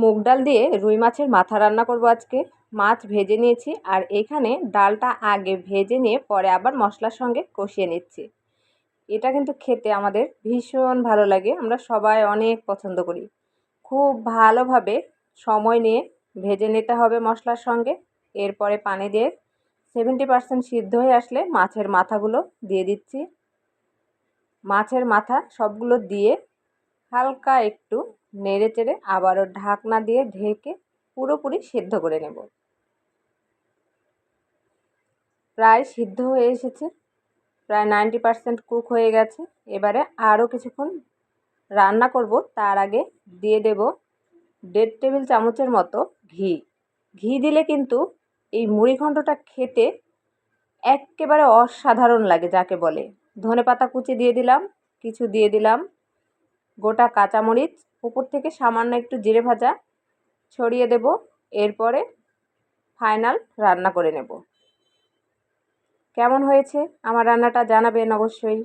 মুগ ডাল দিয়ে রুই মাছের মাথা রান্না করব আজকে। মাছ ভেজে নিয়েছি আর এখানে ডালটা আগে ভেজে নিয়ে পরে আবার মশলার সঙ্গে কষিয়ে নিচ্ছি। এটা কিন্তু খেতে আমাদের ভীষণ ভালো লাগে, আমরা সবাই অনেক পছন্দ করি। খুব ভালোভাবে সময় নিয়ে ভেজে নিতে হবে মশলার সঙ্গে, এরপরে পানি দিয়ে সেভেন্টি পার্সেন্ট সিদ্ধ হয়ে আসলে মাছের মাথাগুলো দিয়ে দিচ্ছি। মাছের মাথা সবগুলো দিয়ে হালকা একটু নেড়ে চেড়ে আবারও ঢাকনা দিয়ে ঢেকে পুরোপুরি সিদ্ধ করে নেব। প্রায় সিদ্ধ হয়ে এসেছে। প্রায় নাইনটি পারসেন্ট কুক হয়ে গেছে। এবারে আরও কিছুক্ষণ রান্না করব। তার আগে দিয়ে দেব দেড় টেবিল চামচের মতো ঘি। ঘি দিলে কিন্তু এই মুড়িঘণ্টটা খেতে একেবারে অসাধারণ লাগে যাকে বলে। ধনে পাতা কুচি দিয়ে দিলাম, কিছু দিয়ে দিলাম, গোটা কাঁচামরিচ উপর থেকে সামান্য একটু জিরে ভাজা ছড়িয়ে দেব, এরপরে ফাইনাল রান্না করে নেব। কেমন হয়েছে? আমার রান্নাটা জানাবেন অবশ্যই।